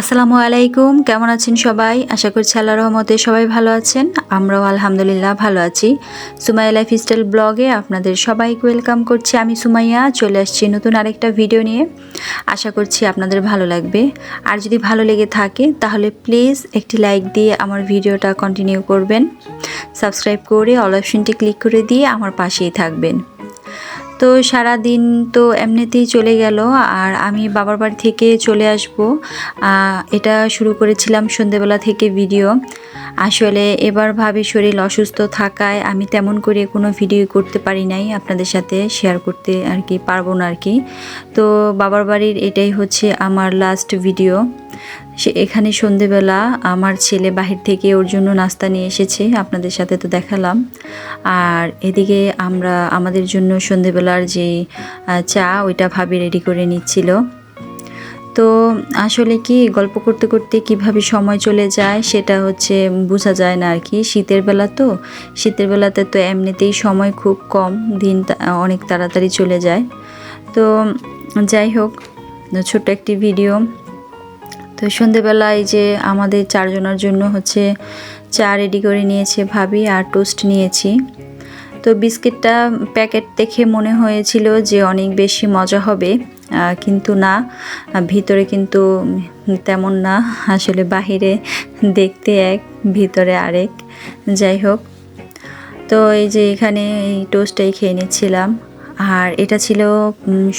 আসসালামু আলাইকুম, কেমন আছেন সবাই? আশা করছি আল্লাহ রহমতে সবাই ভালো আছেন। আমরাও আলহামদুলিল্লাহ ভালো আছি। সুমাইয়া লাইফ স্টাইল ব্লগে আপনাদের সবাইকে ওয়েলকাম করছি। আমি সুমাইয়া, চলে আসছি নতুন আরেকটা ভিডিও নিয়ে। আশা করছি আপনাদের ভালো লাগবে। আর যদি ভালো লেগে থাকে, তাহলে প্লিজ একটি লাইক দিয়ে আমার ভিডিওটা কন্টিনিউ করবেন। সাবস্ক্রাইব করে অল অপশনটি ক্লিক করে দিয়ে আমার পাশেই থাকবেন। তো সারা দিন তো এমনিতেই চলে গেল আর আমি বাবার বাড়ি থেকে চলে আসব। এটা শুরু করেছিলাম সন্ধেবেলা থেকে ভিডিও। আসলে এবার ভাবি শরীর অসুস্থ থাকায় আমি তেমন করে কোনো ভিডিও করতে পারি নাই, আপনাদের সাথে শেয়ার করতে আর কি পারব না আর কি। তো বাবার বাড়ির এটাই হচ্ছে আমার লাস্ট ভিডিও সে এখানে সন্ধেবেলা আমার ছেলে বাহির থেকে ওর জন্য নাস্তা নিয়ে এসেছে, আপনাদের সাথে তো দেখালাম। আর এদিকে আমরা, আমাদের জন্য সন্ধেবেলার যে চা, ওইটা ভাবি রেডি করে নিচ্ছিল। তো আসলে কি, গল্প করতে করতে কীভাবে সময় চলে যায় সেটা হচ্ছে বোঝা যায় না আর কি। শীতের বেলা তো, শীতের বেলাতে তো এমনিতেই সময় খুব কম, দিন অনেক তাড়াতাড়ি চলে যায়। তো যাই হোক, ছোট্ট একটি ভিডিও তো সন্ধেবেলায় যে আমাদের চারজনের জন্য হচ্ছে চা রেডি করে নিয়েছে ভাবি আর টোস্ট নিয়েছি। তো বিস্কিটটা প্যাকেট দেখে মনে হয়েছিল যে অনেক বেশি মজা হবে কিন্তু না, ভিতরে কিন্তু তেমন না, আসলে বাহিরে দেখতে এক, ভিতরে আরেক, যাই হোক। তো এই যে এখানে এই টোস্টটাই খেয়ে নিচ্ছিলাম। আর এটা ছিল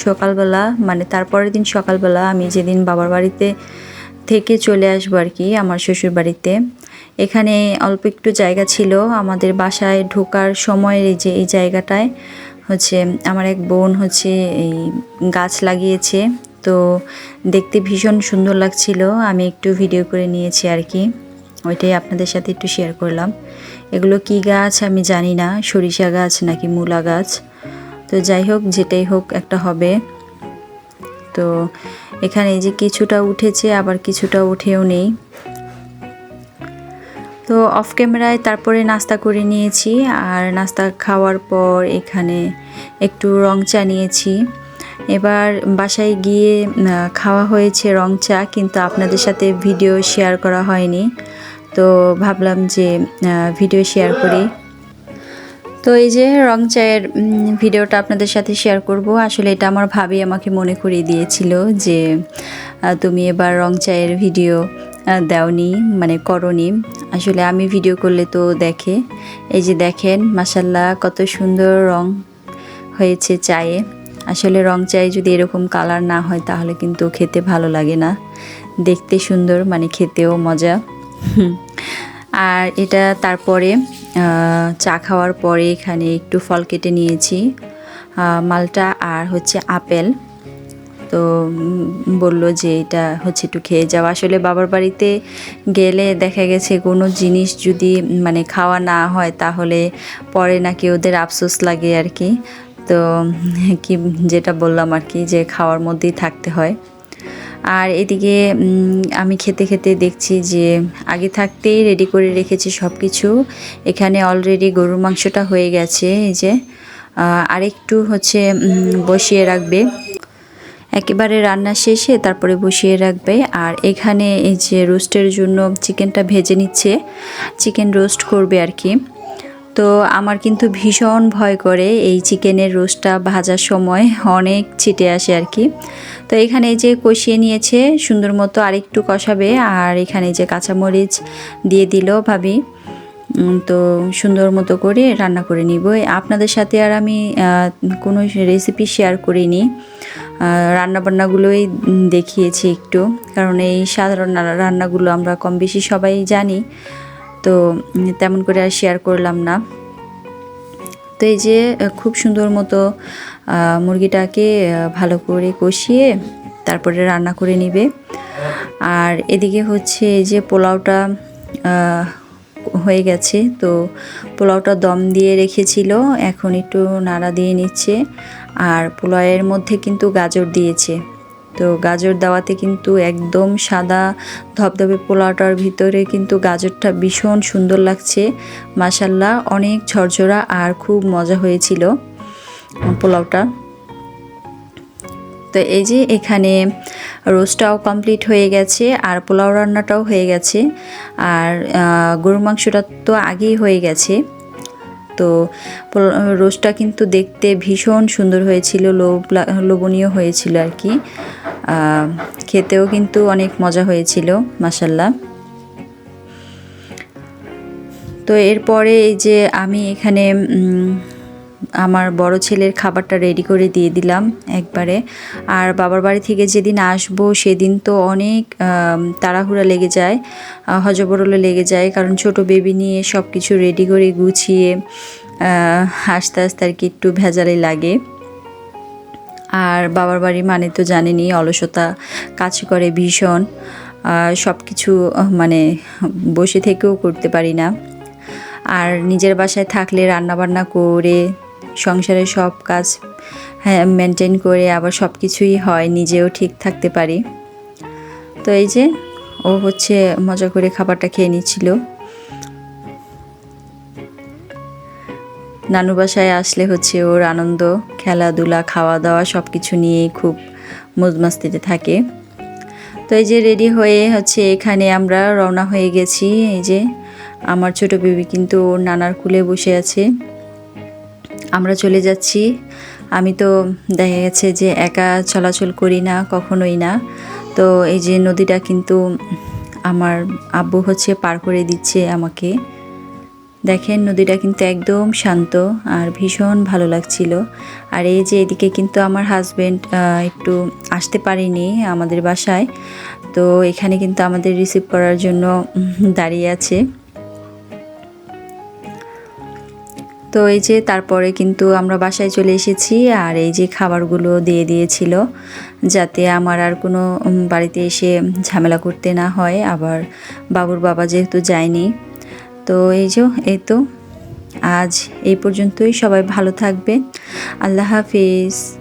সকালবেলা মানে তারপরের দিন সকালবেলা আমি যেদিন বাবার বাড়িতে থেকে চলে আসব আর কি আমার শ্বশুর বাড়িতে এখানে অল্প একটু জায়গা ছিল, আমাদের বাসায় ঢোকার সময়ের এই যে, এই জায়গাটায় হচ্ছে আমার এক বোন হচ্ছে এই গাছ লাগিয়েছে। তো দেখতে ভীষণ সুন্দর লাগছিল, আমি একটু ভিডিও করে নিয়েছি আর কি। ওইটাই আপনাদের সাথে একটু শেয়ার করলাম। এগুলো কি গাছ আমি জানি না, সরিষা গাছ নাকি মূলা গাছ। তো যাই হোক, যেটাই হোক একটা হবে। তো এখানে যে কিছুটা উঠেছে, আবার কিছুটা উঠেও নেই। তো অফ ক্যামেরায় তারপরে নাস্তা করে নিয়েছি, আর নাস্তা খাওয়ার পর এখানে একটু রং চা নিয়েছি। এবার বাসায় গিয়ে খাওয়া হয়েছে রং চা, কিন্তু আপনাদের সাথে ভিডিও শেয়ার করা হয়নি। তো ভাবলাম যে ভিডিও শেয়ার করি। তো এই যে রং চায়ের ভিডিওটা আপনাদের সাথে শেয়ার করব। আসলে এটা আমার ভাবি আমাকে মনে করিয়ে দিয়েছিল যে তুমি এবার রং চায়ের ভিডিও দেওনি মানে করনি। আসলে আমি ভিডিও করলে তো দেখে। এই যে দেখেন মাসাল্লাহ কত সুন্দর রং হয়েছে চায়ে। আসলে রং চায়ে যদি এরকম কালার না হয়, তাহলে কিন্তু খেতে ভালো লাগে না। দেখতে সুন্দর মানে খেতেও মজা। আর এটা তারপরে চা খাওয়ার পরে এখানে একটু ফল কেটে নিয়েছি। মালটা আর হচ্ছে আপেল। তো বলল যে এটা হচ্ছে একটু খেয়ে যাওয়া আসলে বাবার বাড়িতে গেলে দেখা গেছে কোনো জিনিস যদি মানে খাওয়া না হয় তাহলে পরে নাকি ওদের আফসোস লাগে আর কি। তো কি যেটা বললাম আর কি, যে খাওয়ার মধ্যেই থাকতে হয়। আর এদিকে আমি খেতে খেতে দেখছি যে আগে থাকতেই রেডি করে রেখেছি সব কিছু এখানে অলরেডি গরুর মাংসটা হয়ে গেছে, এই যে। আরেকটু হচ্ছে বসিয়ে রাখবে। একেবারে রান্না শেষে তারপরে বসিয়ে রাখবে। আর এখানে এই যে রোস্টের জন্য চিকেনটা ভেজে নিচ্ছে। চিকেন রোস্ট করবে আর কি। তো আমার কিন্তু ভীষণ ভয় করে এই চিকেনের রোস্টটা ভাজার সময়। অনেক ছিটে আসে আর কি। তো এখানে যে কষিয়ে নিয়েছে, সুন্দর মতো আরেকটু কষাবে, আর এখানে যে কাঁচামরিচ দিয়ে দিল ভাবি। তো সুন্দর মতো করে রান্না করে নিব। আপনাদের সাথে আর আমি কোনো রেসিপি শেয়ার করিনি। রান্নাবান্নাগুলোই দেখিয়েছি একটু, কারণ এই সাধারণ রান্নাগুলো আমরা কম বেশি সবাই জানি। তো তেমন করে আর শেয়ার করলাম না। তো এই যে খুব সুন্দর মতো মুরগিটাকে ভালো করে কষিয়ে তারপরে রান্না করে নিবে। আর এদিকে হচ্ছে এই যে পোলাওটা হয়ে গেছে। তো পোলাওটা দম দিয়ে রেখেছিল, এখন একটু নাড়া দিয়ে নিচ্ছে। আর পোলাওয়ের মধ্যে কিন্তু গাজর দিয়েছে। তো গাজর দেওয়াতে কিন্তু একদম সাদা ধবধবে পোলাওটার ভিতরে কিন্তু গাজরটা ভীষণ সুন্দর লাগছে। মাসাল্লাহ অনেক ঝরঝরা আর খুব মজা হয়েছিল পোলাওটা। তো এই যে এখানে রোস্টটাও কমপ্লিট হয়ে গেছে আর পোলাও রান্নাটাও হয়ে গেছে। আর গরুর মাংসটা তো আগেই হয়ে গেছে। তো রোস্টটা কিন্তু দেখতে ভীষণ সুন্দর হয়েছিল, লোভ লোভনীয় হয়েছিল আর কি। খেতেও কিন্তু অনেক মজা হয়েছিল মাসাল্লাহ তো এরপরে এই যে আমি এখানে আমার বড় ছেলের খাবারটা রেডি করে দিয়ে দিলাম একবারে। আর বাবার বাড়ি থেকে যেদিন আসব সেদিন তো অনেক তাড়াহুড়া লেগে যায় হজবরলে লেগে যায়, কারণ ছোট বেবি নিয়ে সব কিছু রেডি করে গুছিয়ে আস্তে আস্তে আর কি একটু ভেজালে লাগে। আর বাবার বাড়ি মানে তো জানেনই, অলসতা কাজ করে ভীষণ। সব কিছু মানে বসে থেকেও করতে পারি না। আর নিজের বাসায় থাকলে রান্নাবান্না করে, সংসারের সব কাজ হ্যাঁ মেনটেন করে আবার সব কিছুই হয়, নিজেও ঠিক থাকতে পারি। তো এই যে, ও হচ্ছে মজা করে খাবারটা খেয়ে নিচ্ছিল। নানু বাসায় আসলে হচ্ছে ওর আনন্দ। খেলাধুলা খাওয়া দাওয়া সব কিছু নিয়েই খুব মজমাস্তিতে থাকে। তো এই যে রেডি হয়ে হচ্ছে এখানে আমরা রওনা হয়ে গেছি। এই যে আমার ছোট বেবি কিন্তু ওর নানার কুলে বসে আছে। আমরা চলে যাচ্ছি। আমি তো দেখা গেছে যে একা চলাচল করি না, কখনোই না। তো এই যে নদীটা কিন্তু আমার আব্বু হচ্ছে পার করে দিচ্ছে আমাকে। দেখেন নদীটা কিন্তু একদম শান্ত আর ভীষণ ভালো লাগছিল। আর এই যে এদিকে কিন্তু আমার হাজব্যান্ড একটু আসতে পারেনি আমাদের বাসায়। তো এখানে কিন্তু আমাদের রিসিভ করার জন্য দাঁড়িয়ে আছে। তো এই যে তারপরে কিন্তু আমরা বাসায় চলে এসেছি আর এই যে খাবারগুলো দিয়ে দিয়েছিল যাতে আমার আর কোনো বাড়িতে এসে ঝামেলা করতে না হয়। আবার বাবুর বাবা যেহেতু যায়নি তো এই যে এই তো। আজ এই পর্যন্তই। সবাই ভালো থাকবে আল্লাহ হাফিজ।